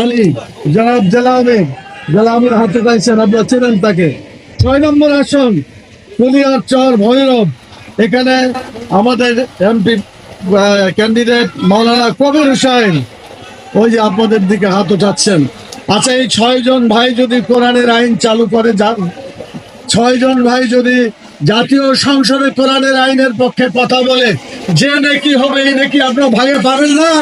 আলী, জনাব জেলামে জেলামের হাতে পাইছেন, আপনারা চেনেন তাকে। ছয় নম্বর আসন, কুলিয়ার চর ভৈরব। এখানে আমাদের এমপি ক্যান্ডিডেট মৌলানা কবির হুসাইন ওই যে আপনাদের দিকে হাত উঠাচ্ছেন আচ্ছা এই ছয় জন ভাই যদি কোরআনের আইন চালু করে, যান। ছয় জন ভাই যদি জাতীয় সংসদে কোরআনের আইনের পক্ষে কথা বলে, যে নাকি হবে এই নাকি আপনার ভাগে পাবেন না?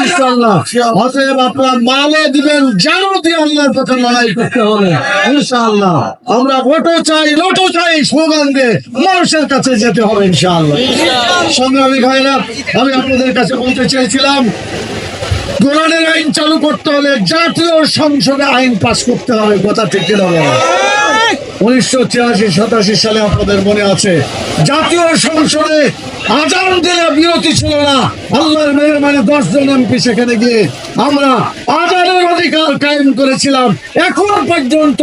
ইনশাল্লাহ অতএব আপনার মালে দিবেন জানো দিয়ে আল্লাহর পথে লড়াই করতে হবে, ইনশাআল্লাহ। আমরা ভোটও চাই, লোটও চাই স্লোগান দিয়ে মানুষের কাছে যেতে হবে, ইনশাআল্লাহ। সংগ্রামী ভাইরা, আমি আপনাদের কাছে বলতে চেয়েছিলাম, কোরআনের আইন চালু করতে হলে জাতীয় সংসদে আইন পাশ করতে হবে, কথা ঠিক কিনা? উনিশশো ছিয়াশি, সাতাশি সালে আপনাদের মনে আছে, জাতীয় সংসদে আজান দিলে বিরতি ছিল না। আল্লাহর মেয়ের মানে দশ জন এমপি সেখানে গিয়ে আমরা আজানের অধিকার কায়েম করেছিলাম। এখন পর্যন্ত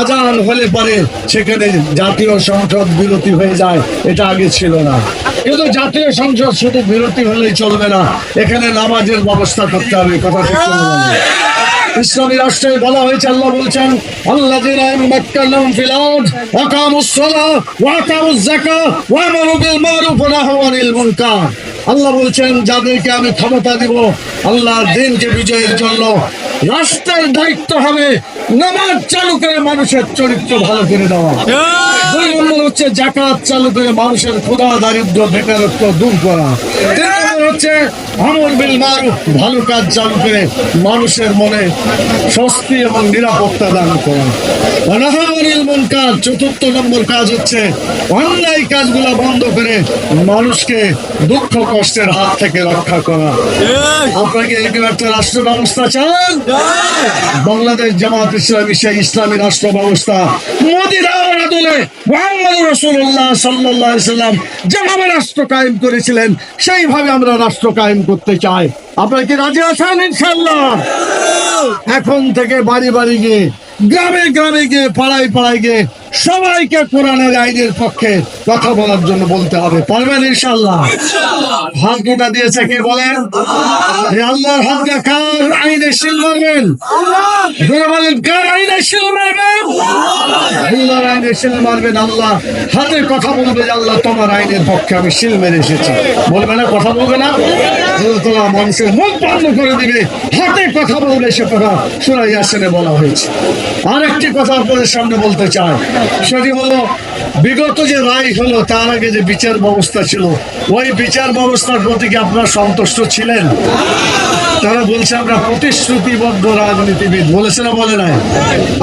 আজান হলে পরে সেখানে জাতীয় সংসদ বিরতি হয়ে যায়, এটা আগে ছিল না। কিন্তু জাতীয় সংসদ শুধু বিরতি হলেই চলবে না, এখানে নামাজের ব্যবস্থা করতে হবে, কথা ঠিক? ইসলামী রাষ্ট্রে বলা হয়েছে আল্লাহ বলছেন আল্লাহ সালাহ বিল মারুফ ওয়া আনিল মুনকার। আল্লাহ বলছেন যাদেরকে আমি ক্ষমতা দিব আল্লাহ দিনকে বিজয়ের জন্য রাষ্ট্রের দায়িত্ব হবে নামাজ চালু করে মানুষের চরিত্র ভালো করে দেওয়া দুই নম্বর হচ্ছে জাকাত চালু করে মানুষের ক্ষুধা দারিদ্র বেকারত্ব দূর করা। হচ্ছে বিল মারুফ ভালো কাজ চালু করে মানুষের মনে স্বস্তি এবং নিরাপত্তা দান করা অনাহারিল মুনকার চতুর্থ নম্বর কাজ হচ্ছে অন্যায় কাজগুলো বন্ধ করে মানুষকে দুঃখ কষ্টের হাত থেকে রক্ষা করা। আপনাকে এরকম একটা রাষ্ট্র ব্যবস্থা চান বাংলাদেশ জামাত ইসলামী সেই ইসলামী রাষ্ট্র ব্যবস্থা মোদির আদলে মোহাম্মদ রসুল্লাহ সাল্লাহ সাল্লাম যেভাবে রাষ্ট্র কায়েম করেছিলেন, সেইভাবে আমরা রাষ্ট্র কায়েম করতে চাই। আপনারা কি রাজি আছেন ইনশাল্লাহ এখন থেকে বাড়ি বাড়ি গিয়ে গ্রামে গ্রামে গিয়ে পাড়ায় পাড়ায় গিয়ে সবাইকে কোরআনের আইনের পক্ষে কথা বলার জন্য বলতে হবে। পারবেন ইনশাল্লাহ হাত গোটা দিয়েছে কে বলেন আল্লাহর কার আইনে শিল মারবেন? বলেন কার আইনে শিল মারবেন? আল্লাহর আইনে শিল মারবেন আল্লাহ। হাতে কথা বলবে আল্লাহ তোমার আইনের পক্ষে আমি শিল মেরে এসেছি। বলবে না কথা বলবে না? তাআলা মানুষের মুখ বন্ধ করে দিবে। হাতে কথা বলবে সে কথা সুরা ইয়াসিনে বলা হয়েছে। আরেকটি কথা আপনাদের সামনে বলতে চাই। সেটি হলো, বিগত যে রায় হলো, তার আগে যে বিচার ব্যবস্থা ছিল, ওই বিচার ব্যবস্থার প্রতি কি আপনারা সন্তুষ্ট ছিলেন? তারা বলছে, আমরা প্রতিশ্রুতিবদ্ধ রাজনীতিবিদ। বলেছে না, বলে নাই?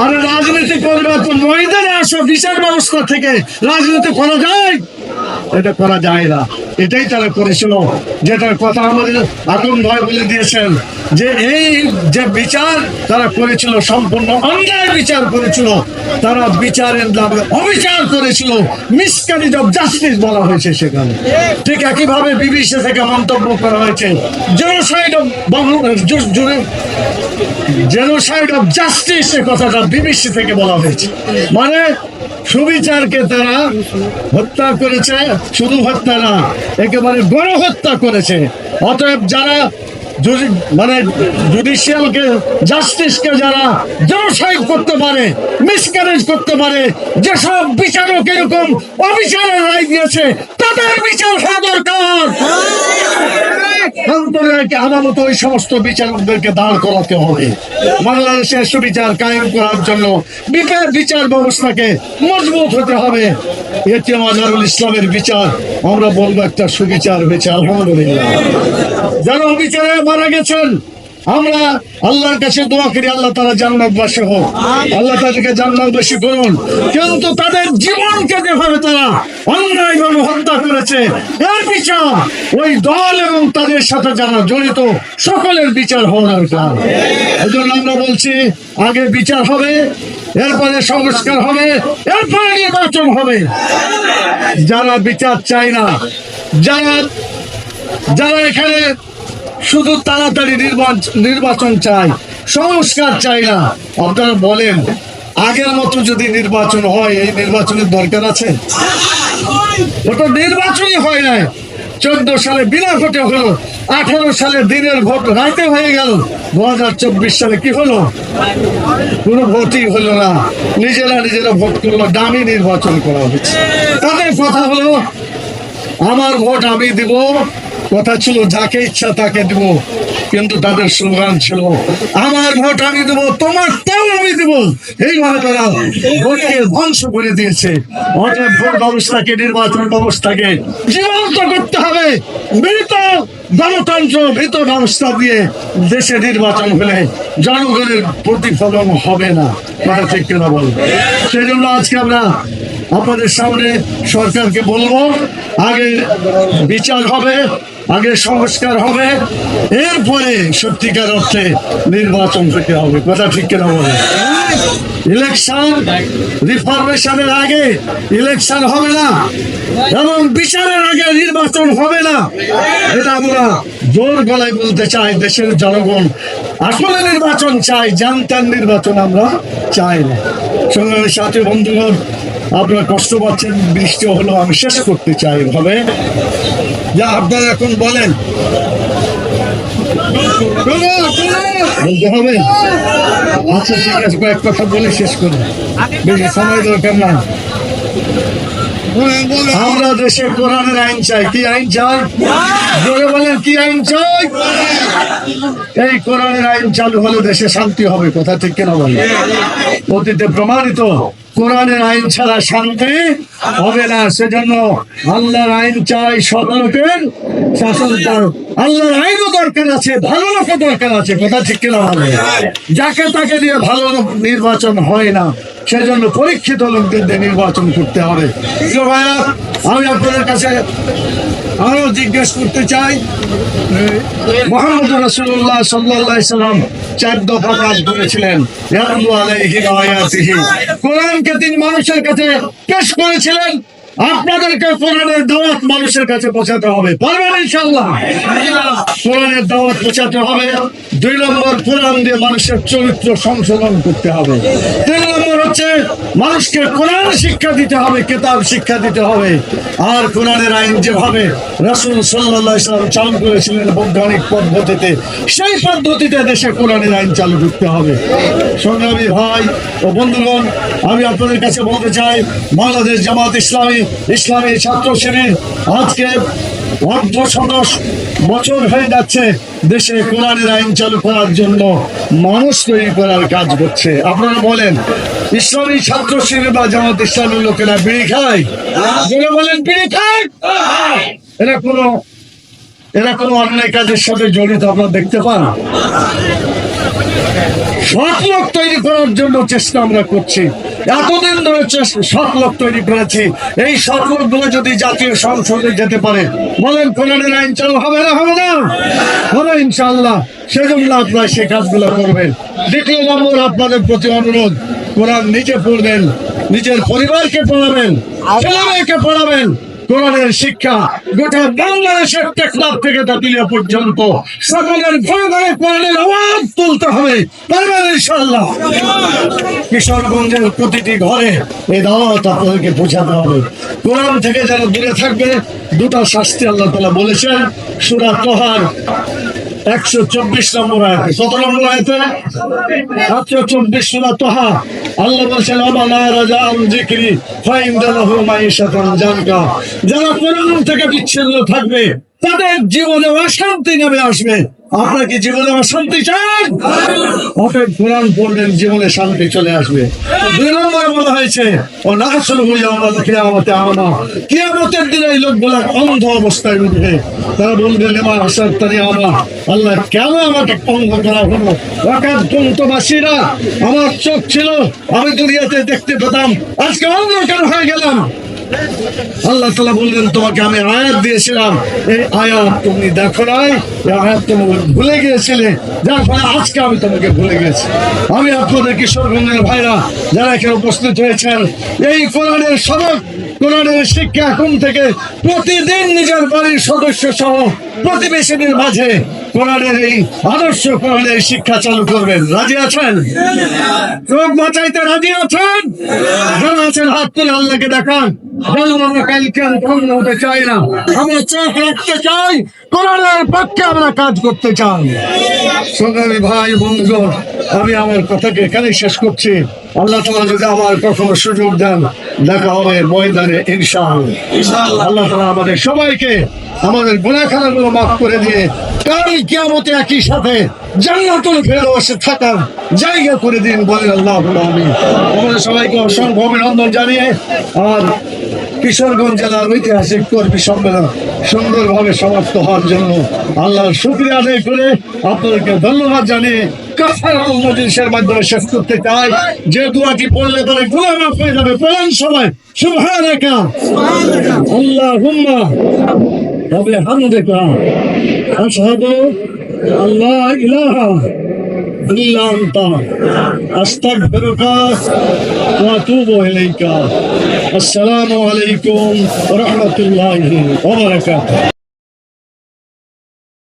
আরে রাজনীতি করবে তো ময়দানে আসো, বিচার ব্যবস্থা থেকে। রাজনীতি করা যায় এটা করা যায় না। এটাই তারা করেছিল যেটার কথা আমাদের আগুন ভয় বলে দিয়েছেন, যে এই যে বিচার তারা করেছিল, সম্পূর্ণ অন্যায় বিচার করেছিল, তারা বিচারের নামে অবিচার করেছিল। মিসকারিজ অব জাস্টিস বলা হয়েছে সেখানে। ঠিক একইভাবে বিবিসি থেকে মন্তব্য করা হয়েছে genocide of genocide of justice এ কথাটা বিবিসি থেকে বলা হয়েছে। মানে সুবিচারকে তারা হত্যা করেছে, শুধু হত্যা না একেবারে গণহত্যা করেছে। অতএব যারা মানে জুডিশিয়ালকে জাস্টিসকে যারা জনসাইড করতে পারে মিসক্যারেজ করতে পারে, যেসব বিচারক এরকম অবিচারের রায় দিয়েছে, তাদের বিচার হওয়া দরকার। আন্তর্জাতিক আদালত ওই সমস্ত বিচারকদেরকে দাঁড় করাতে হবে। বাংলাদেশের সুবিচার কায়েম করার জন্য বিচার বিচার ব্যবস্থাকে মজবুত হতে হবে। এটি মাজারুল ইসলামের বিচার। আমরা বলব একটা সুবিচার হয়েছে আলহামদুলিল্লাহ। যারা অবিচারে মারা গেছেন আমরা আল্লাহর কাছে দোয়া করি আল্লাহ তারা জান্নাতবাসী হোক। আল্লাহ তাদেরকে জান্নাতবাসী করুন। কিন্তু তাদের জীবনকে যেভাবে তারা অন্যায়ভাবে হত্যা করেছে এর বিচার ওই দল এবং তাদের সাথে যারা জড়িত সকলের বিচার হওয়া দরকার। এই জন্য আমরা বলছি আগে বিচার হবে এরপরে সংস্কার হবে এরপরে নির্বাচন হবে। যারা বিচার চায় না যারা যারা এখানে শুধু তাড়াতাড়ি নির্বাচন চাই, সংস্কার চাই না। আপনারা বলেন, আগের মতো যদি নির্বাচন হয়, এই নির্বাচনের দরকার আছে? ওটা নির্বাচনই হয় না চোদ্দ সালে বিনা ভোটে হলো, আঠারো সালে দিনের ভোট রাতে হয়ে গেল। দু হাজার চব্বিশ সালে কি হলো? কোনো ভোটই হলো না। নিজেরা নিজেরা ভোট করল, দামি নির্বাচন করা হয়েছে। তাদের কথা হলো, আমার ভোট আমি দিব কথা ছিল, যাকে ইচ্ছা তাকে দিব। কিন্তু তাদের স্লোগান ছিল, আমার ভোট আমি দেবো তোমার তাও আমি দেবো। এইভাবে তারা ভোটকে ধ্বংস করে দিয়েছে। অতএব ভোট ব্যবস্থাকে, নির্বাচন ব্যবস্থাকে জীবন্ত করতে হবে। মৃত গণতন্ত্র, মৃত ব্যবস্থা দিয়ে দেশে নির্বাচন হলে জনগণের প্রতিফলন হবে না। কথা ঠিক কিনা সেই জন্য আজকে আমরা আপনাদের সামনে সরকারকে বলব, আগে বিচার হবে, আগে সংস্কার হবে, এরপরে সত্যিকার অর্থে নির্বাচন থেকে হবে। কথা ঠিক কিনা বলে ইলেকশন, রিফরমেশনের আগে ইলেকশন হবে না, এবং বিচারের আগে নির্বাচন হবে না। এটা আমরা জোর গলায় বলতে চাই, দেশের জনগণ। আসলে নির্বাচন চাই, জানতাম নির্বাচন আমরা চাই না সঙ্গে সাথে বন্ধুগণ আপনারা কষ্ট পাচ্ছেন, বৃষ্টি হলো, আমি শেষ করতে চাই ভাবে যা আপনারা এখন বলেন। বলতে হবে? আচ্ছা ঠিক আছে, কয়েক কথা বলে শেষ করুন বেশি সময় দরকার না আমরা দেশে কোরআনের আইন চাই। কি আইন চাই? জোরে বলেন কি আইন চাই? এই কোরআনের আইন চালু হলে দেশে শান্তি হবে কথা ঠিক কেন বলে অতীতে প্রমাণিত কোরআনের আইন ছাড়া শান্তি হবে না। সেজন্য আল্লাহর আইন চাই সদরকের শাসন আল্লাহর আইনও দরকার আছে ভালো লোকও দরকার আছে কথা ঠিক কিনা বলে যাকে তাকে দিয়ে ভালো নির্বাচন হয় না সেজন্য পরীক্ষিত লোকদের দিয়ে নির্বাচন করতে হবে। ভাইয়া আমি আপনাদের কাছে আরও জিজ্ঞেস করতে চাই মোহাম্মদ রসুল্লাহ সাল্লাহ সাল্লাম চার দফা কাজ করেছিলেন কোরআনকে তিনি মানুষের কাছে পেশ করেছিলেন আপনাদেরকে কোরআনের দাওয়াত মানুষের কাছে পৌঁছাতে হবে। পারবেন ইনশাল্লাহ কোরআনের দাওয়াত পৌঁছাতে হবে। দুই নম্বর, কোরআন দিয়ে মানুষের চরিত্র সংশোধন করতে হবে। তিন নম্বর হচ্ছে, মানুষকে কোরআন শিক্ষা দিতে হবে, কেতাব শিক্ষা দিতে হবে। আর কোরআনের আইন যেভাবে রাসূল সাল্লাল্লাহু আলাইহি সাল্লাম চালু করেছিলেন বৈজ্ঞানিক পদ্ধতিতে, সেই পদ্ধতিতে দেশে কোরআনের আইন চালু করতে হবে। সংগ্রামী ভাই ও বন্ধুগণ, আমি আপনাদের কাছে বলতে চাই, বাংলাদেশ জামাত ইসলামী ইসলামী ছাত্র শিবির আজকে অর্ধশত বছর হয়ে যাচ্ছে। দেশে কোরআনের আইন চালু করার জন্য মানুষ তৈরি করার কাজ করছে। আপনারা বলেন ইসলামী ছাত্র শিবির বা জামাত ইসলামের লোকেরা বিড়ি খায়? বলেন বিড়ি খায়? এরা কোনো এরা কোনো অন্যায় কাজের সাথে জড়িত আপনারা দেখতে পান? সৎ লোক তৈরি করার জন্য চেষ্টা আমরা করছি। এতদিন ধরে চেষ্টা- সৎ লোক তৈরি করেছি। এই সৎ লোকগুলো যদি জাতীয় সংসদে যেতে পারে বলেন কোরআনের আইন চালু হবে না হবে না? হবে ইনশাল্লাহ সেজন্য আপনারা সেই কাজগুলো করবেন। দ্বিতীয় নম্বর আপনাদের প্রতি অনুরোধ কোরআন নিজে পড়বেন নিজের পরিবারকে পড়াবেন ছেলে মেয়েকে পড়াবেন। কোরআনের শিক্ষা গোটা বাংলাদেশের টেকনাফ থেকে দাপিলিয়া পর্যন্ত সকলের ঘরে কোরআনের আওয়াজ তুলতে হবে। ইনশাল্লাহ কিশোরগঞ্জের প্রতিটি ঘরে এই দাওয়াত আপনাদেরকে পৌঁছাতে হবে। কোরআন থেকে যারা দূরে থাকবে, দুটা শাস্তি আল্লাহ তালা বলেছেন। সুরা তোহার একশো চব্বিশ নম্বর কত নম্বর আয়াতে? একশো চব্বিশ সুরা তোহা। আল্লাহ বলছেন জিক্রি মাইশাতান জানকা। যারা কোরআন থেকে বিচ্ছিন্ন থাকবে তাদের জীবনে অশান্তি নেমে আসবে। আপনার কি জীবনে অশান্তি চান? অতএব কোরআন পড়লেন, জীবনে শান্তি চলে আসবে। দুই নম্বরে বলা হয়েছে, ও না শুরু আমরা কিয়ামতে আমা কিয়ামতের দিনে এই লোকগুলা অন্ধ অবস্থায় উঠবে তারা বলবে নেমা আসার তারি আমা আল্লাহ, কেন আমাকে অন্ধ করা হলো? ওয়াকাত কুনতু আমার চোখ ছিল, আমি দুনিয়াতে দেখতে পেতাম। আজকে অন্ধ কেন হয়ে গেলাম। আল্লাহ তালা বললেন, তোমাকে আমি আয়াত দিয়েছিলাম। এই আয়াত তুমি দেখো নাই আয়াত তুমি ভুলে গিয়েছিলে। যার ফলে আজকে আমি তোমাকে ভুলে গেছি। আমি আপনাদের কিশোরগঞ্জের ভাইরা, যারা এখানে উপস্থিত হয়েছেন, এই কোরআনের সবক কোরআনের শিক্ষা এখন থেকে প্রতিদিন নিজের বাড়ির সদস্য সহ প্রতিবেশীদের মাঝে কোরআনের এই আদর্শ কোরআনের শিক্ষা চালু করবেন। রাজি আছেন? চোখ বাঁচাইতে রাজি আছেন? যারা আছেন, হাত তুলে আল্লাহকে দেখান। না। আমরা চোখ রাখতে চাই পক্ষে আমরা কাজ করতে ভাই, বন্ধুগণ, আমি আমার শেষ করছি। আল্লাহ যদি আমার কখনো সুযোগ দেন। দেখা হবে ময়দানে। ইনশাআল্লাহ। আল্লাহ তালা আমাদের সবাইকে আমাদের গুণাখানাগুলো মাফ করে দিয়ে কাল কিয়ামতে একই সাথে জান্নাতুল ফেরোসে থাকার জায়গা করে দিন বলেন আল্লাহ আমি আমাদের সবাইকে অসংখ্য অভিনন্দন জানিয়ে আর কিশোরগঞ্জ জেলার ঐতিহাসিক কর্মী সম্মেলন সুন্দরভাবে সমাপ্ত হওয়ার জন্য আল্লাহর শুক্রিয়া আদায় করে আপনাদেরকে ধন্যবাদ জানিয়ে মাধ্যমে শেষ করতে চাই। পড়লে হামদেকা। আশহাদু আল্লাহ ইলাহা। إلا أنت. أستغفرك وأتوب إليك. السلام عليكم ورحمة الله وبركاته.